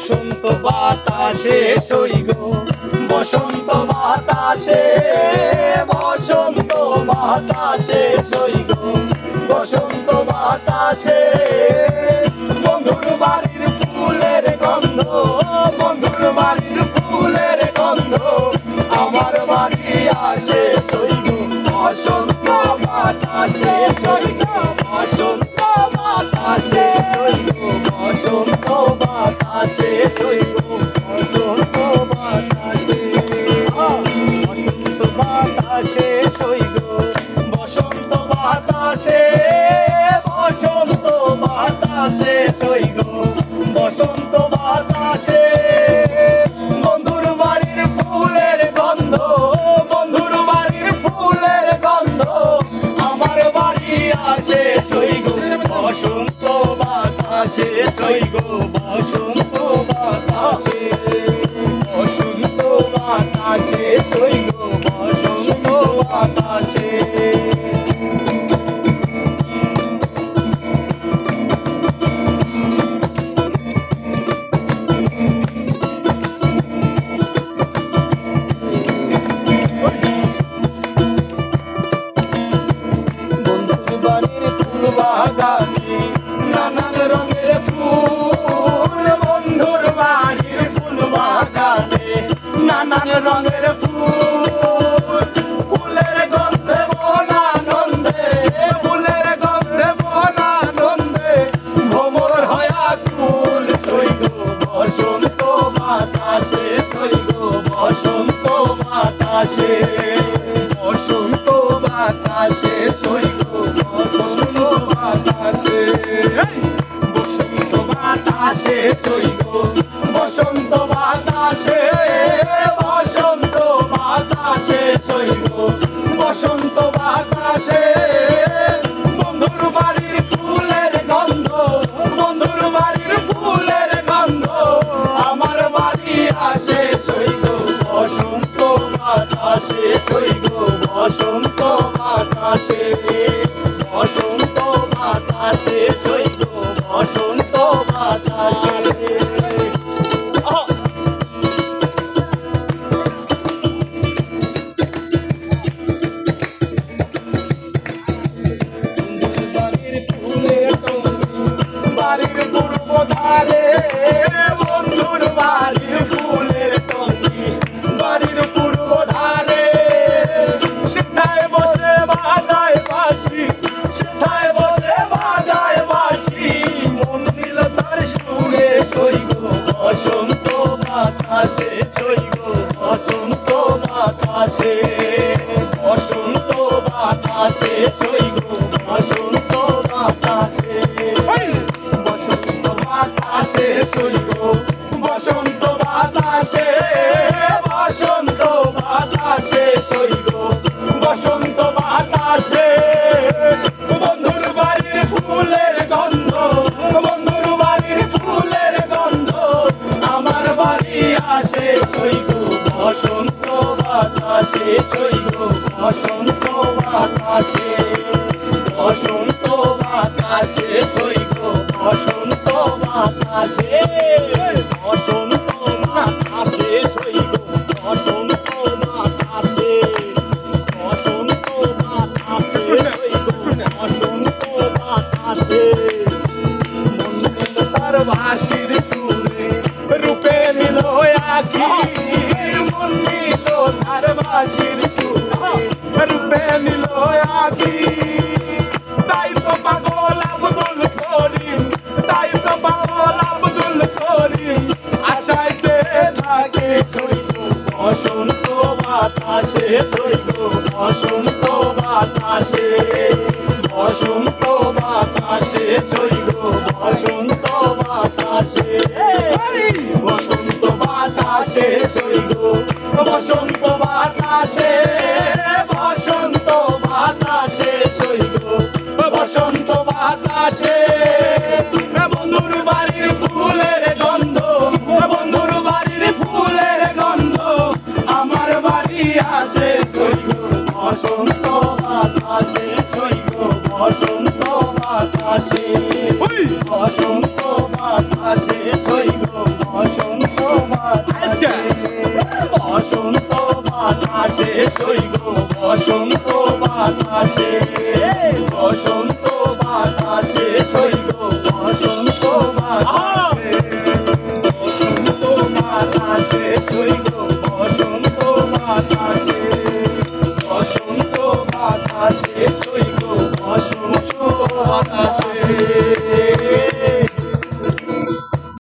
বসন্ত বাতাসে সইগ বসন্ত বাতাসে বসন্ত বাতাসে সইগ বসন্ত বাতাসে, বন্ধুর বাড়ির ফুলের গন্ধ, বন্ধুর বাড়ির ফুলের গন্ধ। আমার বাড়ি আসে সই বাগান বসন্ত বাতাসে বসন্ত বাতাসে বসন্ত বাতাসে সৈক বসন্ত বাতাসে বসন্ত বাতাসে সৈক বসন্ত বাতাসে বসন্ত বাতাসে সৈক বসন্ত বাতাসে। মন্দির তার ভাসির Abençoe. বসন্ত বাতাসে সৈব বসন্ত আচ্ছা। বাতাসে। বসন্ত বাতাসে সৈব বসন্ত বাতাসে। বসন্ত বাতাসে সৈব বসন্ত বাতাসে। বসন্ত